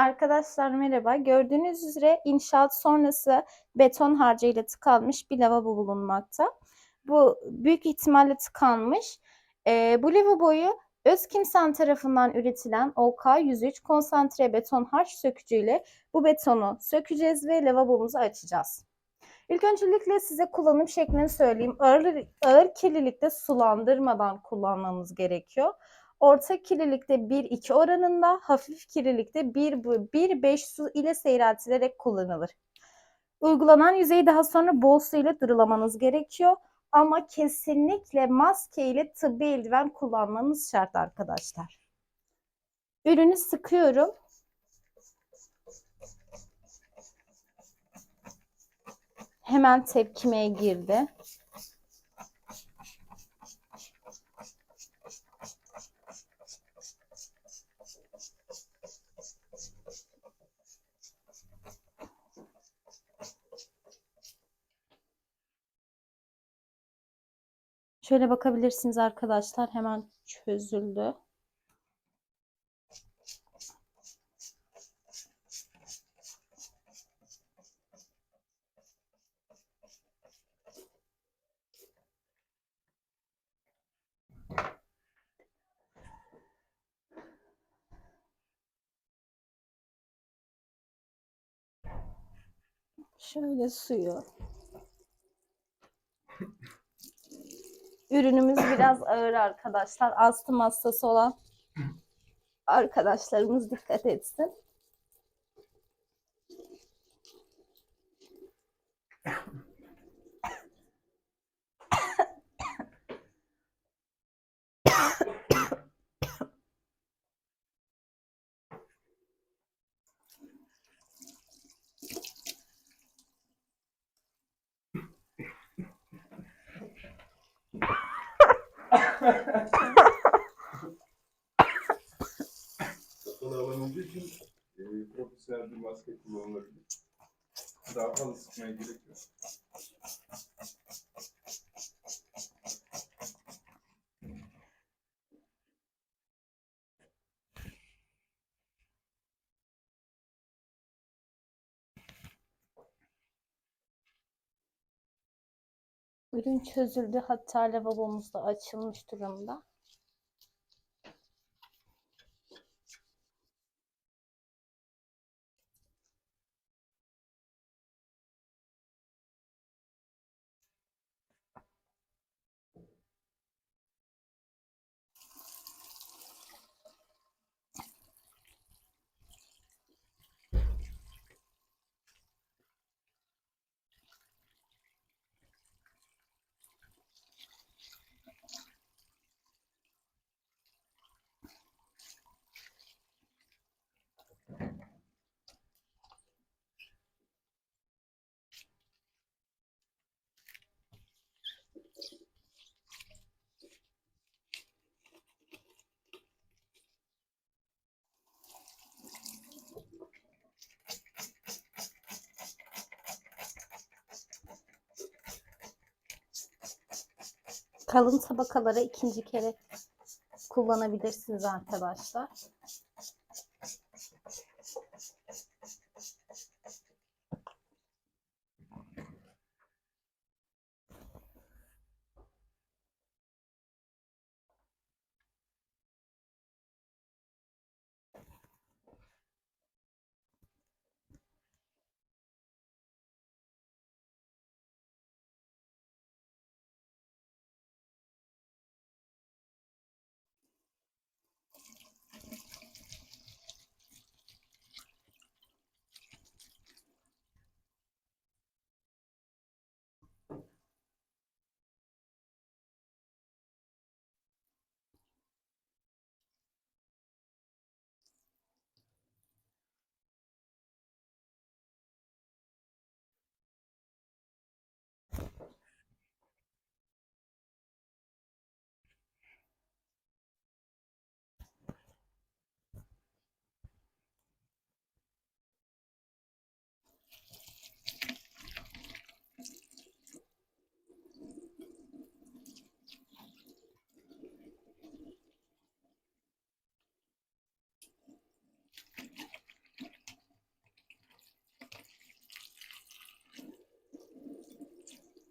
Arkadaşlar merhaba. Gördüğünüz üzere inşaat sonrası beton harcıyla tıkanmış bir lavabo bulunmakta. Bu büyük ihtimalle tıkanmış. Ee, bu lavaboyu Özkimsen tarafından üretilen OK103 konsantre beton harç sökücüyle bu betonu sökeceğiz ve lavabomuzu açacağız. İlk öncelikle size kullanım şeklini söyleyeyim. Ağır, ağır kirlilikte sulandırmadan kullanmamız gerekiyor. Orta kirlilikte 1-2 oranında, hafif kirlilikte 1-5 su ile seyreltilerek kullanılır. Uygulanan yüzeyi daha sonra bol su ile durulamanız gerekiyor. Ama kesinlikle maske ile tıbbi eldiven kullanmanız şart arkadaşlar. Ürünü sıkıyorum. Hemen tepkimeye girdi. Şöyle bakabilirsiniz arkadaşlar. Hemen çözüldü. Şöyle suyu. Ürünümüz biraz ağır arkadaşlar. Astım hastası olan arkadaşlarımız dikkat etsin. Kapalı alan olduğu için e, profesyonel bir maske kullanılabilir. Daha fazla sıkmaya gerek yok. Ürün çözüldü. Hatta lavabomuz da açılmış durumda. Kalın tabakalara ikinci kere kullanabilirsiniz arkadaşlar.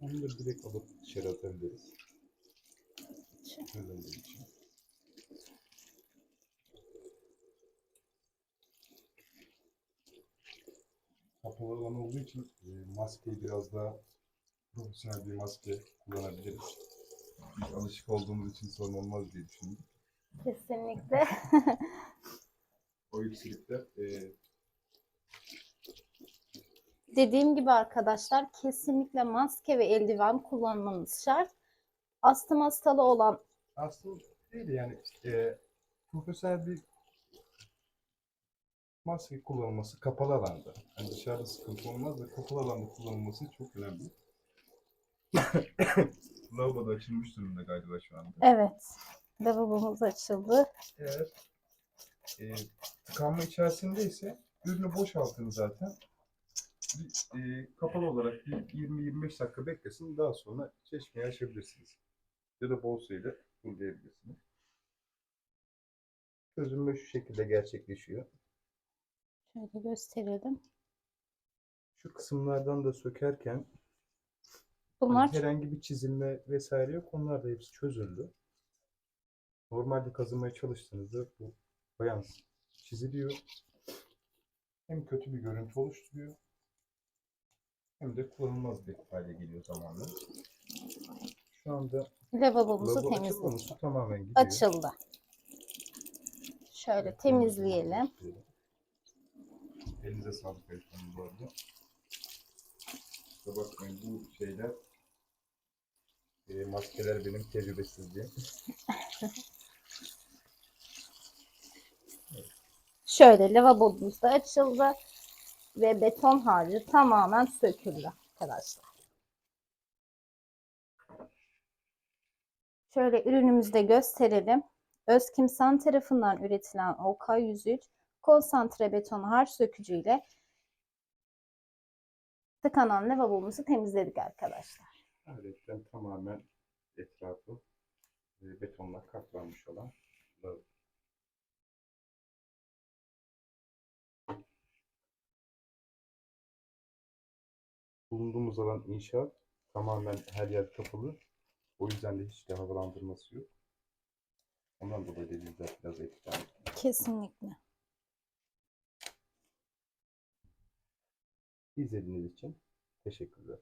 Onu da direkt alıp dışarı atabiliriz. Çözüldüğü için. Kapalı alan olduğu için e, maskeyi biraz daha profesyonel bir maske kullanabiliriz. Biz alışık olduğumuz için sorun olmaz diye düşündüm. Kesinlikle. O yükseklikte e, Dediğim gibi arkadaşlar kesinlikle maske ve eldiven kullanmanız şart. Astım hastalığı olan aslında değil de yani e, profesyonel bir maske kullanılması kapalı alanda. Hani dışarıda sıkıntı olmaz da kapalı alanda kullanılması çok önemli. Lavabo da açılmış durumda galiba şu anda. evet lavabomuz açıldı. Eğer e, tıkanma içerisinde ise ürünü boşaltın zaten. E, kapalı olarak bir 20-25 dakika beklesin. Daha sonra çeşmeyi açabilirsiniz. Ya da bol suyla kullanabilirsiniz. Çözünme şu şekilde gerçekleşiyor. Şöyle gösterelim. Şu kısımlardan da sökerken hani Bunlar herhangi bir çizilme vesaire yok. Onlar da hepsi çözüldü. Normalde kazımaya çalıştığınızda bu bayan çiziliyor. Hem kötü bir görüntü oluşturuyor hem de kullanılmaz bir hale geliyor zamanla. Şu anda lavabomuzu lavabo temizledik. tamamen gidiyor. Açıldı. Şöyle temizleyelim. Elinize sağlık efendim bu arada. Kusura bakmayın bu şeyler e, maskeler benim tecrübesizliğim. Şöyle lavabomuz da açıldı ve beton harcı tamamen söküldü arkadaşlar. Şöyle ürünümüzü de gösterelim. Özkimsan tarafından üretilen OK103 konsantre beton harç sökücü ile tıkanan lavabomuzu temizledik arkadaşlar. Aletten tamamen etrafı e, betonla kaplanmış olan lavabo. Bulunduğumuz alan inşaat. Tamamen her yer kapalı. O yüzden de hiç de havalandırması yok. Ondan dolayı denizler biraz etkilendi. Kesinlikle. İzlediğiniz için teşekkürler.